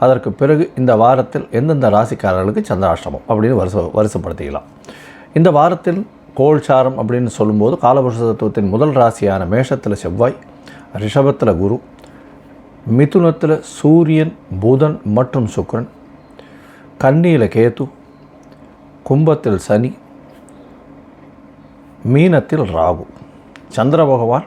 அதற்கு பிறகு இந்த வாரத்தில் எந்தெந்த ராசிக்காரர்களுக்கு சந்திராஷ்டமம் அப்படின்னு வருஷ வருஷப்படுத்திக்கலாம் இந்த வாரத்தில் கோல்சாரம் அப்படின்னு சொல்லும்போது காலபுருஷ தத்துவத்தின் முதல் ராசியான மேஷத்தில் செவ்வாய் ரிஷபத்தில் குரு மிதுனத்தில் சூரியன் புதன் மற்றும் சுக்கிரன் கன்னியில் கேத்து கும்பத்தில் சனி மீனத்தில் ராகு சந்திர பகவான்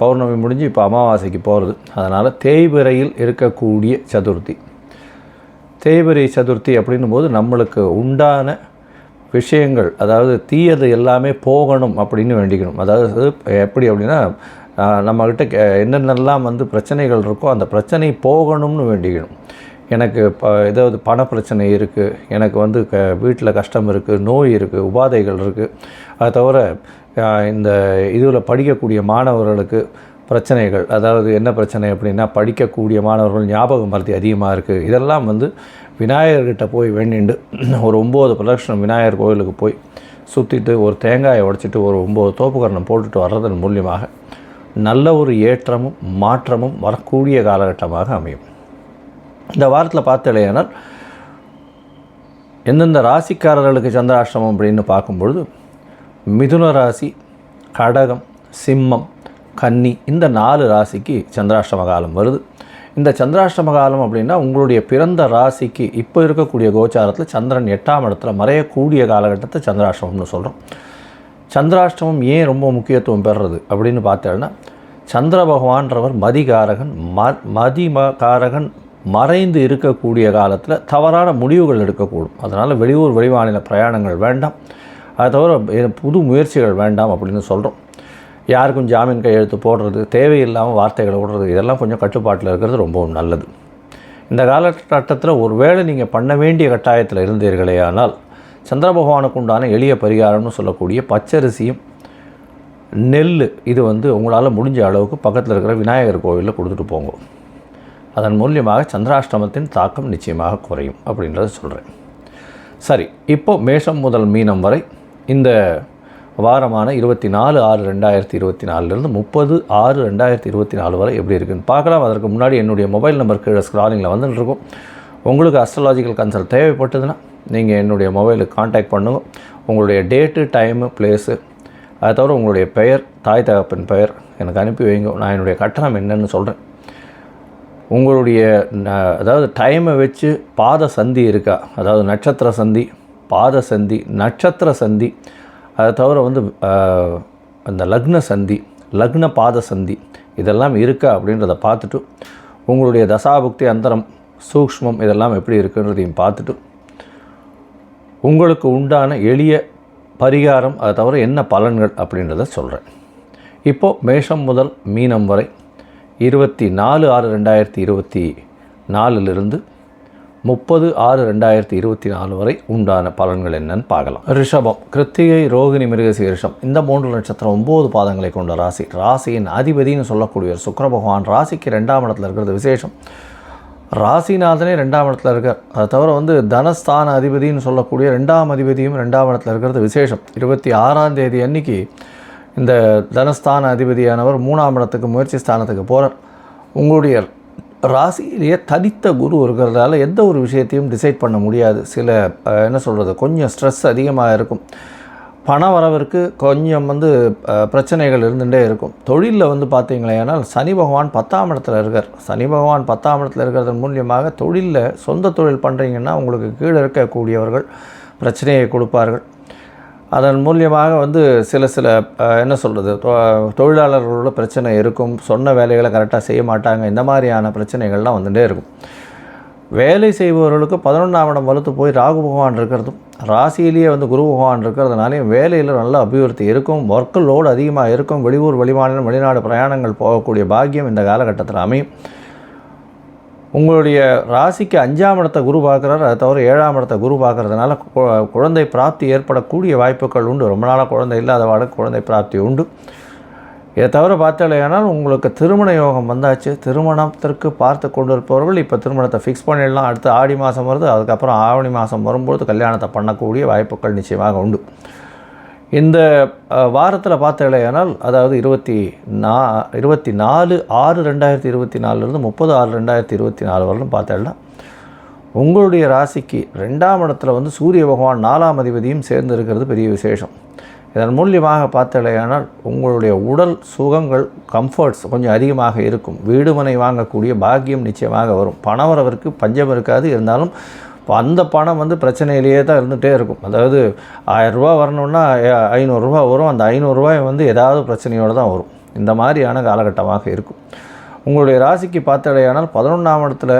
பௌர்ணமி முடிஞ்சு இப்போ அமாவாசைக்கு போகிறது அதனால் தேய்பிரையில் இருக்கக்கூடிய சதுர்த்தி. தேய்பிரை சதுர்த்தி அப்படின்னும் போது நம்மளுக்கு உண்டான விஷயங்கள் அதாவது தீயது எல்லாமே போகணும் அப்படின்னு வேண்டிக்கணும். அதாவது எப்படி அப்படின்னா நம்மக்கிட்ட என்னென்னலாம் வந்து பிரச்சனைகள் இருக்கோ அந்த பிரச்சனை போகணும்னு வேண்டிக்கணும். எனக்கு இப்போ ஏதாவது பண பிரச்சனை இருக்குது எனக்கு வந்து க வீட்டில் கஷ்டம் இருக்குது நோய் இருக்குது உபாதைகள் இருக்குது அதை தவிர இந்த இதில் படிக்கக்கூடிய மாணவர்களுக்கு பிரச்சனைகள் அதாவது என்ன பிரச்சனை அப்படின்னா படிக்கக்கூடிய மாணவர்கள் ஞாபக மருதி அதிகமாக இருக்குது இதெல்லாம் வந்து விநாயகர்கிட்ட போய் வேண்டிண்டு ஒரு ஒம்பது பிரதட்சணம் விநாயகர் கோயிலுக்கு போய் சுற்றிட்டு ஒரு தேங்காயை உடச்சிட்டு ஒரு ஒம்பது தோப்புக்கரணம் போட்டுட்டு வர்றதன் மூலியமாக நல்ல ஒரு ஏற்றமும் மாற்றமும் வரக்கூடிய காலகட்டமாக அமையும். இந்த வாரத்தில் பார்த்தலையானால் எந்தெந்த ராசிக்காரர்களுக்கு சந்திராஷ்டிரமம் அப்படின்னு பார்க்கும்பொழுது மிதுன ராசி கடகம் சிம்மம் கன்னி இந்த நாலு ராசிக்கு சந்திராஷ்டம காலம் வருது. இந்த சந்திராஷ்டம காலம் அப்படின்னா உங்களுடைய பிறந்த ராசிக்கு இப்போ இருக்கக்கூடிய கோச்சாரத்தில் சந்திரன் எட்டாம் இடத்துல மறையக்கூடிய காலகட்டத்தை சந்திராஷ்டமம்னு சொல்கிறோம் சந்திராஷ்டமம் ஏன் ரொம்ப முக்கியத்துவம் பெறுறது அப்படின்னு பார்த்தோன்னா சந்திர பகவான்றவர் மதிகாரகன் ம மதிமகாரகன் மறைந்து இருக்கக்கூடிய காலத்தில் தவறான முடிவுகள் எடுக்கக்கூடும். அதனால் வெளியூர் வெளிமாநில பிரயாணங்கள் வேண்டாம். அதை தவிர புது முயற்சிகள் வேண்டாம் அப்படின்னு சொல்கிறோம் யாருக்கும் ஜாமீன் கையெழுத்து போடுறது தேவையில்லாமல் வார்த்தைகளை விடுறது இதெல்லாம் கொஞ்சம் கட்டுப்பாட்டில் இருக்கிறது ரொம்பவும் நல்லது. இந்த காலகட்டத்தில் ஒரு வேளை நீங்கள் பண்ண வேண்டிய கட்டாயத்தில் இருந்தீர்களே ஆனால் சந்திர பகவானுக்கு உண்டான எளிய பரிகாரம்னு சொல்லக்கூடிய பச்சரிசியும் நெல் இது வந்து உங்களால் முடிஞ்ச அளவுக்கு பக்கத்தில் இருக்கிற விநாயகர் கோவிலில் கொடுத்துட்டு போங்க. அதன் மூலியமாக சந்திராஷ்டமத்தின் தாக்கம் நிச்சயமாக குறையும் அப்படின்றத சொல்கிறேன் சரி இப்போ மேஷம் முதல் மீனம் வரை இந்த வாரமான இருபத்தி நாலு ஆறு ரெண்டாயிரத்தி இருபத்தி நாலுலேருந்து முப்பது ஆறு ரெண்டாயிரத்தி இருபத்தி நாலு வரை எப்படி இருக்குன்னு பார்க்கலாம். அதற்கு முன்னாடி என்னுடைய மொபைல் நம்பர் கீழே ஸ்க்ராலிங்கில் வந்துட்டு இருக்கும். உங்களுக்கு அஸ்ட்ராலாஜிக்கல் கன்சல்ட் தேவைப்பட்டதுன்னா நீங்கள் என்னுடைய மொபைலுக்கு காண்டாக்ட் பண்ணுங்க. உங்களுடைய டேட்டு டைமு பிளேஸு அதை தவிர உங்களுடைய பெயர் தாய் தகப்பன் பெயர் எனக்கு அனுப்பி வைங்க. நான் என்னுடைய கட்டணம் என்னன்னு சொல்கிறேன் உங்களுடைய அதாவது டைமை வச்சு பாத சந்தி இருக்கா? அதாவது நட்சத்திர சந்தி பாத சந்தி நட்சத்திர சந்தி. அதை தவிர வந்து அந்த லக்ன சந்தி லக்ன பாத சந்தி இதெல்லாம் இருக்கா அப்படின்றத பார்த்துட்டு உங்களுடைய தசாபுக்தி அந்தரம் சூக்ஷ்மம் இதெல்லாம் எப்படி இருக்குன்றதையும் பார்த்துட்டு உங்களுக்கு உண்டான எளிய பரிகாரம் அதை தவிர என்ன பலன்கள் அப்படின்றத சொல்கிறேன் இப்போது மேஷம் முதல் மீனம் வரை இருபத்தி நாலு ஆறு ரெண்டாயிரத்தி இருபத்தி நாலுலேருந்து முப்பது ஆறு ரெண்டாயிரத்தி இருபத்தி நாலு வரை உண்டான பலன்கள் என்னன்னு பார்க்கலாம். ரிஷபம் கிருத்திகை ரோகிணி மிருகசீரிஷம் இந்த மூன்று நட்சத்திரம் ஒம்பது பாதங்களை கொண்ட ராசி. ராசியின் அதிபதினு சொல்லக்கூடிய சுக்கர பகவான் ராசிக்கு ரெண்டாம் இடத்துல இருக்கிறது விசேஷம். ராசிநாதனே ரெண்டாம் இடத்துல இருக்கார். அதை தவிர வந்து தனஸ்தான அதிபதினு சொல்லக்கூடிய ரெண்டாம் அதிபதியும் ரெண்டாம் இடத்துல இருக்கிறது விசேஷம். இருபத்தி ஆறாம் தேதி அன்னைக்கு இந்த தனஸ்தான அதிபதியானவர் மூணாம் இடத்துக்கு முயற்சி ஸ்தானத்துக்கு போகிறார் உங்களுடைய ராசியிலேயே தனித்த குரு இருக்கிறதால எந்த ஒரு விஷயத்தையும் டிசைட் பண்ண முடியாது. சில என்ன சொல்கிறது கொஞ்சம் ஸ்ட்ரெஸ் அதிகமாக இருக்கும். பண வரவிற்கு கொஞ்சம் வந்து பிரச்சனைகள் இருந்துகிட்டே இருக்கும். தொழிலில் வந்து பார்த்தீங்களேனால் சனி பகவான் பத்தாம் இடத்துல இருக்கார். சனி பகவான் பத்தாம் இடத்துல இருக்கிறதன் மூலியமாக தொழிலில் சொந்த தொழில் பண்ணுறீங்கன்னா உங்களுக்கு கீழே இருக்கக்கூடியவர்கள் பிரச்சனையை கொடுப்பார்கள். அதன் மூலியமாக வந்து சில சில என்ன சொல்கிறது தொழிலாளர்களோட பிரச்சனை இருக்கும் சொன்ன வேலைகளை கரெக்டாக செய்ய மாட்டாங்க இந்த மாதிரியான பிரச்சனைகள்லாம் வந்துகிட்டே இருக்கும். வேலை செய்பவர்களுக்கு பதினொன்றாம் இடம் வலுத்து போய் ராகு பகவான் இருக்கிறதும் ராசியிலேயே வந்து குரு பகவான் இருக்கிறதுனாலையும் வேலையில் நல்ல அபிவிருத்தி இருக்கும் ஒர்க்கு லோடு அதிகமாக இருக்கும் வெளியூர் வெளிமாநிலம் வெளிநாடு பிரயாணங்கள் போகக்கூடிய பாக்கியம் இந்த காலகட்டத்தில் அமையும். உங்களுடைய ராசிக்கு அஞ்சாம் இடத்தை குரு பார்க்குறாரு. அதை தவிர ஏழாம் இடத்தை குரு பார்க்குறதுனால கு- குழந்தை பிராப்தி ஏற்படக்கூடிய வாய்ப்புகள் உண்டு. ரொம்ப நாளாக குழந்தை இல்லாதவாளுக்கு குழந்தை பிராப்தி உண்டு. இதை தவிர பார்த்தாலேயானால் உங்களுக்கு திருமண யோகம் வந்தாச்சு. திருமணத்திற்கு பார்த்து கொண்டு இருப்பவர்கள் இப்போ திருமணத்தை ஃபிக்ஸ் பண்ணிடலாம். அடுத்து ஆடி மாதம் வருது. அதுக்கப்புறம் ஆவணி மாதம் வரும்போது கல்யாணத்தை பண்ணக்கூடிய வாய்ப்புகள் நிச்சயமாக உண்டு. இந்த வாரத்தில் பார்த்தீங்களேயானால் அதாவது இருபத்தி நா இருபத்தி நாலு ஆறு ரெண்டாயிரத்தி இருபத்தி நாலுலேருந்து முப்பது ஆறு ரெண்டாயிரத்தி இருபத்தி நாலு வரலும் பார்த்தேன்னா உங்களுடைய ராசிக்கு ரெண்டாம் இடத்துல வந்து சூரிய பகவான் நாலாம் அதிபதியும் சேர்ந்து இருக்கிறது பெரிய விசேஷம். இதன் மூலியமாக பார்த்தலையானால் உங்களுடைய உடல் சுகங்கள் கம்ஃபர்ட்ஸ் கொஞ்சம் அதிகமாக இருக்கும். வீடுமனை வாங்கக்கூடிய பாக்கியம் நிச்சயமாக வரும். பணவரவிற்கு பஞ்சம் இருக்காது. இருந்தாலும் இப்போ அந்த பணம் வந்து பிரச்சனையிலேயே தான் இருந்துகிட்டே இருக்கும். அதாவது ஆயரூபா வரணுன்னா ஐநூறுரூவா வரும். அந்த ஐநூறுரூவாய் வந்து ஏதாவது பிரச்சனையோடு தான் வரும். இந்த மாதிரியான காலகட்டமாக இருக்கும். உங்களுடைய ராசிக்கு பார்த்தடையானால் பதினொன்றாம் இடத்துல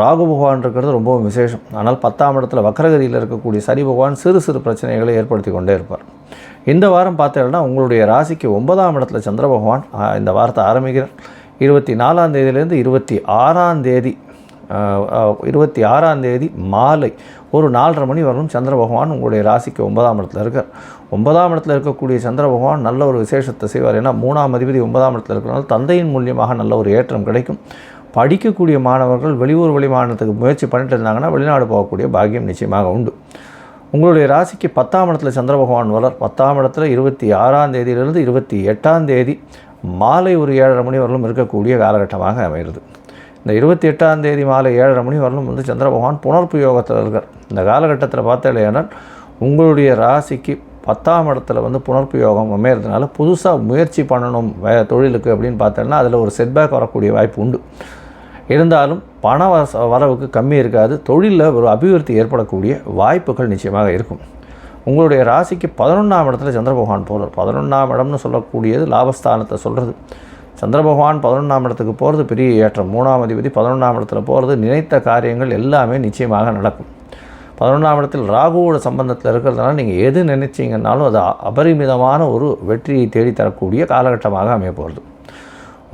ராகு பகவான் இருக்கிறது ரொம்பவும் விசேஷம். ஆனால் பத்தாம் இடத்துல வக்கரகதியில் இருக்கக்கூடிய சனி பகவான் சிறு சிறு பிரச்சனைகளை ஏற்படுத்தி கொண்டே இருப்பார். இந்த வாரம் பார்த்தீங்கன்னா உங்களுடைய ராசிக்கு ஒன்பதாம் இடத்துல சந்திர பகவான் இந்த வாரத்தை ஆரம்பிக்கிறார். இருபத்தி நாலாம் தேதியிலேருந்து இருபத்தி ஆறாம் தேதி இருபத்தி ஆறாம் தேதி மாலை ஒரு நாலரை மணி வரலும் சந்திர பகவான் உங்களுடைய ராசிக்கு ஒன்பதாம் இடத்துல இருக்கார். ஒன்பதாம் இடத்துல இருக்கக்கூடிய சந்திர பகவான் நல்ல ஒரு விசேஷத்தை செய்வார். ஏன்னா மூணாம் அதிபதி ஒன்பதாம் இடத்துல இருக்கிறனால தந்தையின் மூலியமாக நல்ல ஒரு ஏற்றம் கிடைக்கும். படிக்கக்கூடிய மாணவர்கள் வெளியூர் வெளிமாநிலத்துக்கு முயற்சி பண்ணிட்டு இருந்தாங்கன்னா வெளிநாடு போகக்கூடிய பாக்கியம் நிச்சயமாக உண்டு. உங்களுடைய ராசிக்கு பத்தாம் இடத்துல சந்திர பகவான் வளர் பத்தாம் இடத்துல இருபத்தி ஆறாம் தேதியிலிருந்து இருபத்தி எட்டாம் தேதி மாலை ஒரு ஏழரை மணி வரலும் இருக்கக்கூடிய காலகட்டமாக அமைகிறது. இந்த இருபத்தி எட்டாம் தேதி மாலை ஏழரை மணி வரலும் வந்து சந்திர பகவான் புனர்ப்பு யோகத்தில் இருக்கார். இந்த காலகட்டத்தில் பார்த்தாலேயானால் உங்களுடைய ராசிக்கு பத்தாம் இடத்துல வந்து புனர்ப்பு யோகம் அமையிறதுனால புதுசாக முயற்சி பண்ணணும் வே தொழிலுக்கு அப்படின்னு பார்த்தோன்னா அதில் ஒரு செட்பேக் வரக்கூடிய வாய்ப்பு உண்டு. இருந்தாலும் பண வச வரவுக்கு கம்மி இருக்காது. தொழிலில் ஒரு அபிவிருத்தி ஏற்படக்கூடிய வாய்ப்புகள் நிச்சயமாக இருக்கும். உங்களுடைய ராசிக்கு பதினொன்றாம் இடத்துல சந்திர பகவான் போகிறார் பதினொன்றாம் இடம்னு சொல்லக்கூடியது லாபஸ்தானத்தை சொல்கிறது சந்திர பகவான் பதினொன்றாம் இடத்துக்கு போகிறது பெரிய ஏற்றம். மூணாம் அதிபதி பதினொன்றாம் இடத்துல போகிறது நினைத்த காரியங்கள் எல்லாமே நிச்சயமாக நடக்கும். பதினொன்றாம் இடத்தில் ராகுவோட சம்பந்தத்தில் இருக்கிறதுனால நீங்கள் எது நினைச்சிங்கன்னாலும் அது அபரிமிதமான ஒரு வெற்றியை தேடித்தரக்கூடிய காலகட்டமாக அமைய போகிறது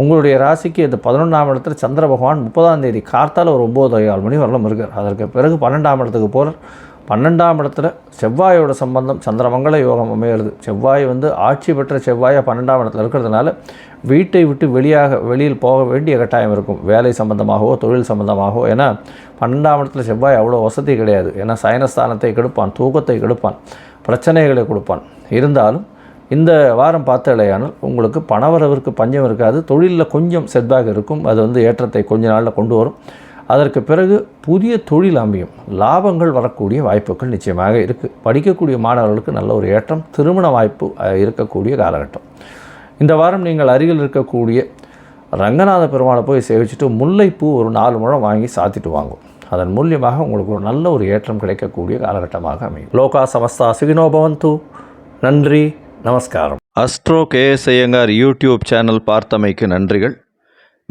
உங்களுடைய ராசிக்கு இந்த பதினொன்றாம் இடத்துல சந்திர பகவான் முப்பதாம் தேதி கார்த்தால ஒரு ஒம்பது ஏழு மணி வரலும் இருக்கார். அதற்கு பிறகு பன்னெண்டாம் இடத்துக்கு போகிற பன்னெண்டாம் இடத்துல செவ்வாயோட சம்பந்தம் சந்திரமங்கல யோகம் அமையிறது. செவ்வாய் வந்து ஆட்சி பெற்ற செவ்வாயை பன்னெண்டாம் இடத்துல இருக்கிறதுனால வீட்டை விட்டு வெளியாக வெளியில் போக வேண்டிய கட்டாயம் இருக்கும். வேலை சம்பந்தமாகவோ தொழில் சம்பந்தமாகவோ. ஏன்னா பன்னெண்டாம் இடத்துல செவ்வாய் அவ்வளோ வசதி கிடையாது. ஏன்னா சயனஸ்தானத்தை கெடுப்பான் தூக்கத்தை கெடுப்பான் பிரச்சனைகளை கொடுப்பான். இருந்தாலும் இந்த வாரம் பார்த்தாலேயானால் உங்களுக்கு பணவரவிற்கு பஞ்சம் இருக்காது. தொழிலில் கொஞ்சம் செட்பேக் இருக்கும். அது வந்து ஏற்றத்தை கொஞ்ச நாளில் கொண்டு வரும். அதற்கு பிறகு புதிய தொழில் அமையும். லாபங்கள் வரக்கூடிய வாய்ப்புகள் நிச்சயமாக இருக்குது படிக்கக்கூடிய மாணவர்களுக்கு நல்ல ஒரு ஏற்றம் திருமண வாய்ப்பு இருக்கக்கூடிய காலகட்டம். இந்த வாரம் நீங்கள் அருகில் இருக்கக்கூடிய ரங்கநாத பெருமாளை போய் சேவிச்சுட்டு முல்லைப்பூ ஒரு நாலு முழம் வாங்கி சாத்திட்டு வாங்கும் அதன் மூலியமாக உங்களுக்கு ஒரு நல்ல ஒரு ஏற்றம் கிடைக்கக்கூடிய காலகட்டமாக அமையும். லோகா சமஸ்தா சுகினோபவந்து நன்றி. நமஸ்காரம். Astro KS Iyengar YouTube channel பார்த்தமைக்கு நன்றிகள்.